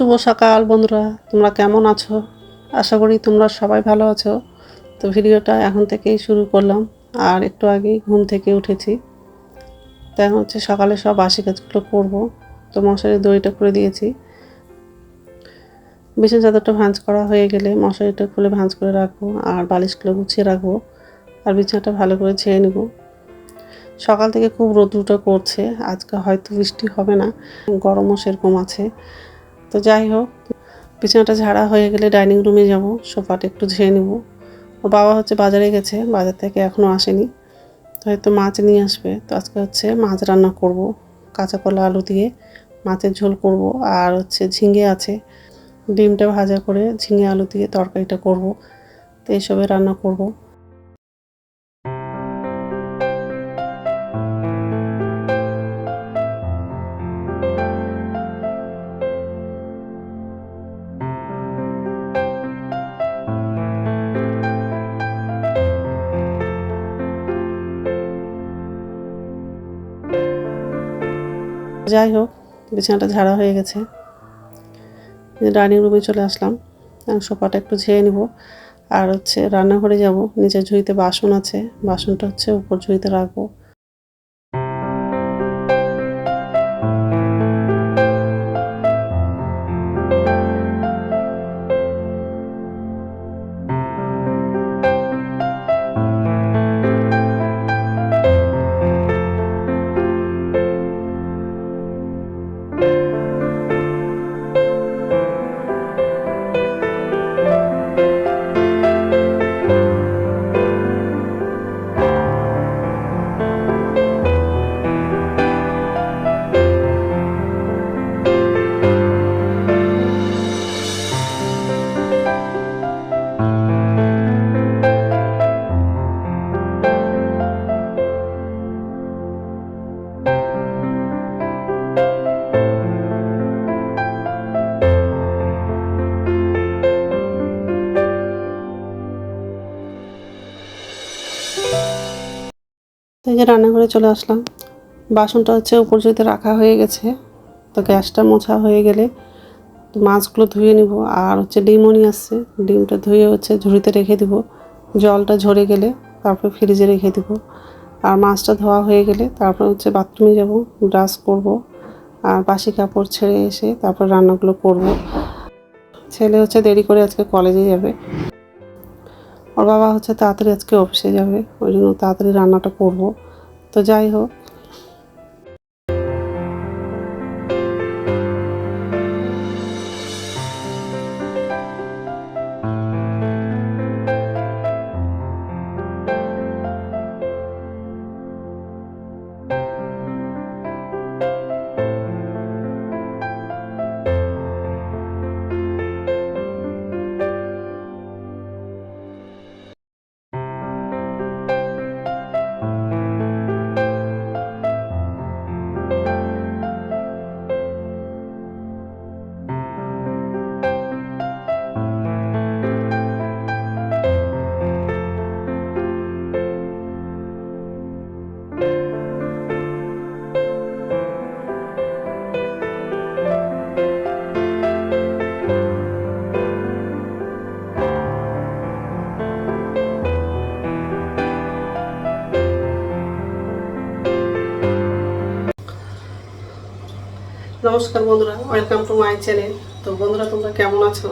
শুভ সকাল, বন্ধুরা। তোমরা কেমন আছো? আশা করি তোমরা সবাই ভালো আছো। তো ভিডিওটা এখন থেকেই শুরু করলাম। আর একটু আগেই ঘুম থেকে উঠেছি। তো এখন হচ্ছে সকালে সব বাসি কাজগুলো করব। তো মশারি দড়িটা করে দিয়েছি। বিছানা চাদরটা ভাঁজ করা হয়ে গেলে মশারিটা খুলে ভাঁজ করে রাখব আর বালিশগুলো গুছিয়ে রাখব। আর বিছানাটা ভালো করে ছেড়ে নেব। সকাল থেকে খুব রোদ্রুটা করছে। আজকে হয়তো বৃষ্টি হবে না। গরমও সেরকম আছে। তো যাই হোক, বিছানাটা ঝাড়া হয়ে গেলে ডাইনিং রুমে যাব, সোফাটা একটু ঝেড়ে নেব। ও বাবা হচ্ছে বাজারে গেছে, বাজার থেকে এখনও আসেনি। তো হয়তো মাছ নিয়ে আসবে। তো আজকে হচ্ছে মাছ রান্না করব, কাঁচা কলা আলু দিয়ে মাছের ঝোল করব আর হচ্ছে ঝিঙে আছে। ডিমটা ভাজা করে ঝিঙে আলু দিয়ে তরকারিটা করব। তো এইসবে রান্না করব। যাই হোক, বিছানাটা ঝাড়া হয়ে গেছে। ডাইনিং রুমে চলে আসলাম। সোফাটা একটু ঝেয়ে নিব। আর হচ্ছে রান্নাঘরে যাব। নিজের ঝুড়িতে বাসন আছে। বাসনটা হচ্ছে উপর ঝুড়িতে রাখব। এই যে রান্নাঘরে চলে আসলাম, বাসনটা হচ্ছে উপর ঝুড়িতে রাখা হয়ে গেছে, তো গ্যাসটা মোছা হয়ে গেলে তো মাছগুলো ধুয়ে নিব, আর হচ্ছে ডিমও নিয়ে আসছে, ডিমটা ধুয়ে হচ্ছে ঝুড়িতে রেখে দিব, জলটা ঝরে গেলে তারপর ফ্রিজে রেখে দিব, আর মাছটা ধোয়া হয়ে গেলে তারপর হচ্ছে বাথরুমে যাব, ব্রাশ করব, আর বাসি কাপড় ছেড়ে এসে তারপর রান্নাগুলো করব। ছেলে হচ্ছে দেরি করে আজকে কলেজে যাবে ওর বাবা হচ্ছে তাড়াতাড়ি আজকে অফিসে যাবে, ওই জন্য তাড়াতাড়ি রান্নাটা করব। তো যাই হোক নমস্কার বন্ধুরা ওয়েলকাম টু মাই চ্যানেল তো বন্ধুরা, তোমরা কেমন আছো?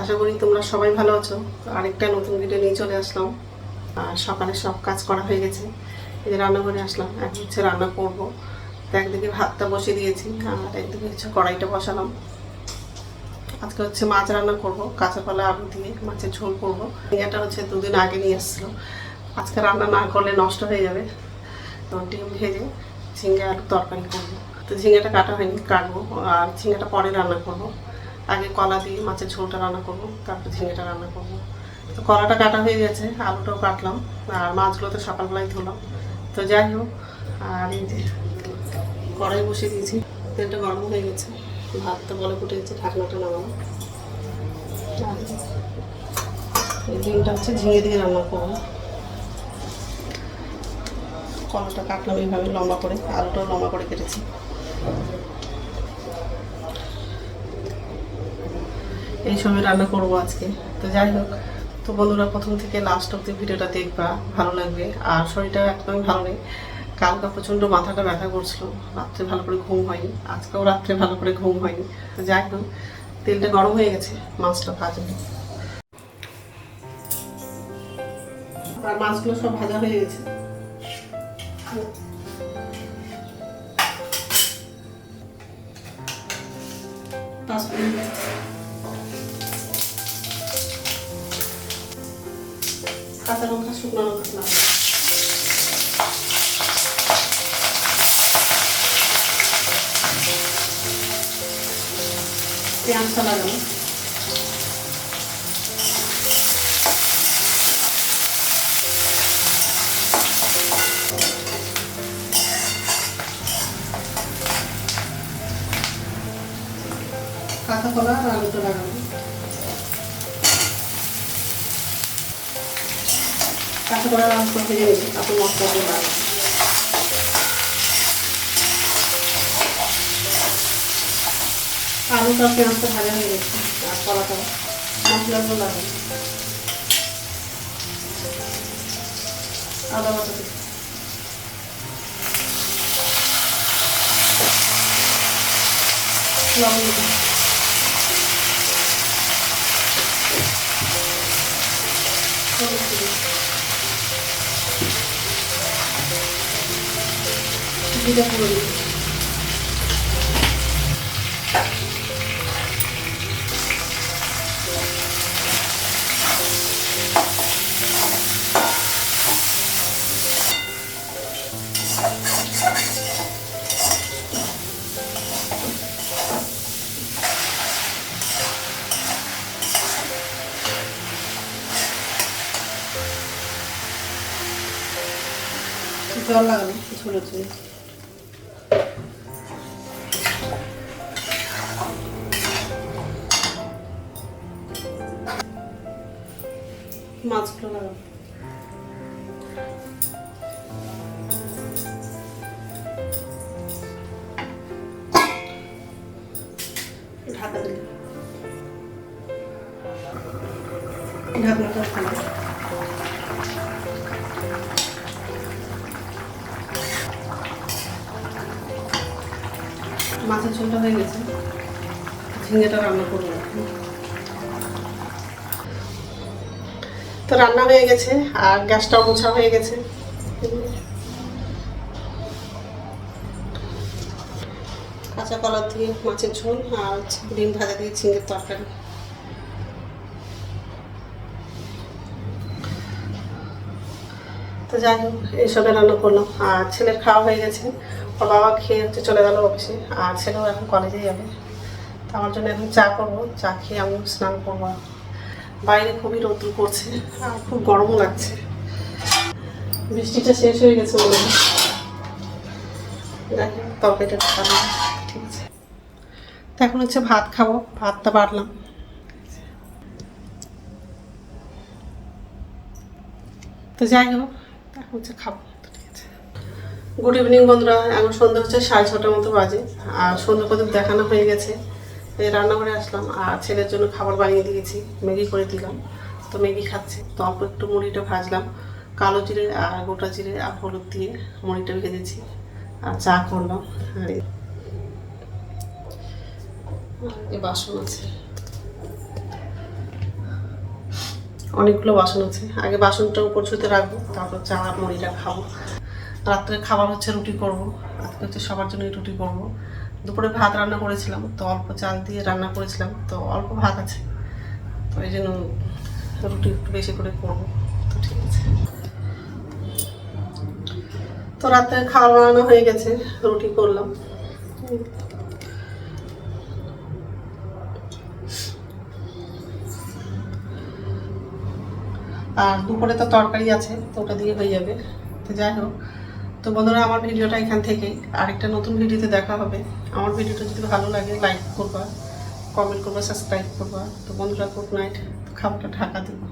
আশা করি তোমরা সবাই ভালো আছো। আরেকটা নতুন ভিডিও নিয়ে চলে আসলাম। আর সকালে সব কাজ করা হয়ে গেছে। এই যে রান্নাঘরে আসলাম। এখন হচ্ছে রান্না করব। তো একদিকে ভাতটা বসিয়ে দিয়েছি, আর একদিকে হচ্ছে কড়াইটা বসালাম। আজকে হচ্ছে মাছ রান্না করব, কাঁচা কলা, আলু দিয়ে মাছের ঝোল করব। এটা হচ্ছে দুদিন আগে নিয়ে এসেছিল। আজকে রান্না না করলে নষ্ট হয়ে যাবে। তো ডিম ভেজে ঝিঙ্গে আলু তরকারি করব। তো ঝিঙেটা কাটা হয়নি, কাটবো। আর ঝিঙেটা পরে রান্না করব। আগে কলা দিয়ে মাছের ঝোলটা রান্না করব, তারপর ঝিঙেটা রান্না করব। তো কলাটা কাটা হয়ে গেছে, আলুটাও কাটলাম, আর মাছগুলো তো সকালবেলায় ধুলাম। তো যাই হোক, আর এই যে কড়াই বসিয়ে দিয়েছি, তেলটা গরম হয়ে গেছে, ভাত তো বলে ফুটে গেছে, ঢাকনাটা নামানো এই ডিমটা হচ্ছে ঝিঙে দিয়ে রান্না করব। কলাটা কাটলাম এইভাবে লম্বা করে, আলুটাও লম্বা করে কেটেছি। এইসবই রান্না করব আজকে। তো যাই হোক, তো বন্ধুরা, প্রথম থেকে লাস্ট অব্দি ভিডিওটা দেখবা, ভালো লাগবে। আর শরীরটা একদমই ভালো নেই। কালকে প্রচণ্ড মাথাটা ব্যথা করছিল। রাত্রে ভালো করে ঘুম হয়নি। আজকেও রাত্রে ভালো করে ঘুম হয়নি। তো যাই হোক, তেলটা গরম হয়ে গেছে, মাছটা ভাজবো আর মাছগুলো সব ভাজা হয়ে গেছে। পাঁচফোড়ন কাঁচা লঙ্কা শুকনো লঙ্কা না পেঁয়াজটা লাগানো কলা আর আলুটা লাগানো কাঁচা কলা আর আলুটা ভেজে নিয়েছি তারপর মশলাগুলো লাগানো আলুটা পেঁয়াজটা ভাজা হয়ে গেছে, আর কলাটা মশলাগুলো লাগানো আদা বাটা লবণ জিরে গুঁড়ো দিচ্ছি। জল লাগানো ঝোলের জন্য মাছগুলো খানা মাছের ঝোলটা হয়ে গেছে। ঝিঙ্গেটা রান্না করব তো রান্না হয়ে গেছে আর গ্যাসটাও মোছা হয়ে গেছে। কাঁচা কলা দিয়ে মাছের ঝোল আর হচ্ছে ডিম ভাজা দিয়ে ঝিঙ্গের তরকারি। তো যাই হোক এইসবে রান্না করলাম। আর ছেলের খাওয়া হয়ে গেছে। ওর বাবা খেয়ে হচ্ছে চলে গেল অফিসে। আর ছেলেও এখন কলেজে যাবে। তো আমার জন্য এখন চা করব। চা খেয়ে আমি স্নান করব। বাইরে খুবই রোদ্দুর করছে আর খুব গরমও লাগছে। বৃষ্টিটা শেষ হয়ে গেছে মনে হয় খাব, ঠিক আছে। এখন হচ্ছে ভাত খাব, ভাতটা বাড়লাম। তো যাই হোক, এখন হচ্ছে খাব গুড ইভিনিং বন্ধুরা, এখন সন্ধ্যা হচ্ছে সাড়ে ছটার মতো বাজে, আর সন্ধ্যা পর্যন্ত দেখানো হয়ে গেছে। রান্নাঘরে আসলাম, আর ছেলের জন্য খাবার বানিয়ে দিয়েছি, ম্যাগি করে দিলাম। তো ম্যাগি খাচ্ছে। তো অল্প একটু মুড়িটা ভাজলাম, কালো জিরে আর গোটা জিরে আর হলুদ দিয়ে মুড়িটা ভেজেছি, আর চা করলাম। আর এই- বাসন আছে। অনেকগুলো বাসন আছে। আগে বাসনটা উপর ছুতে রাখব, তারপর চা মুড়িটা খাব। রাত্রে খাবার হচ্ছে রুটি করব। আজকে হচ্ছে সবার জন্য রুটি করব। দুপুরে ভাত রান্না করেছিলাম, তো অল্প চাল দিয়ে রান্না করেছিলাম, তো অল্প ভাত আছে। তো এই জন্য রুটি একটু বেশি করে করব, তো ঠিক আছে। তো রাত্রে খাওয়া বানানো হয়ে গেছে, রুটি করলাম। আর দুপুরে তো তরকারি আছে, তো ওটা দিয়ে হয়ে যাবে। তো যাই হোক তো বন্ধুরা, আমার ভিডিওটা এখান থেকে আরেকটা নতুন ভিডিওতে দেখা হবে। আমার ভিডিওটা যদি ভালো লাগে লাইক করবা কমেন্ট করবা সাবস্ক্রাইব করবা। তো বন্ধুরা গুড নাইট খাবারটা ঢাকা দেবো।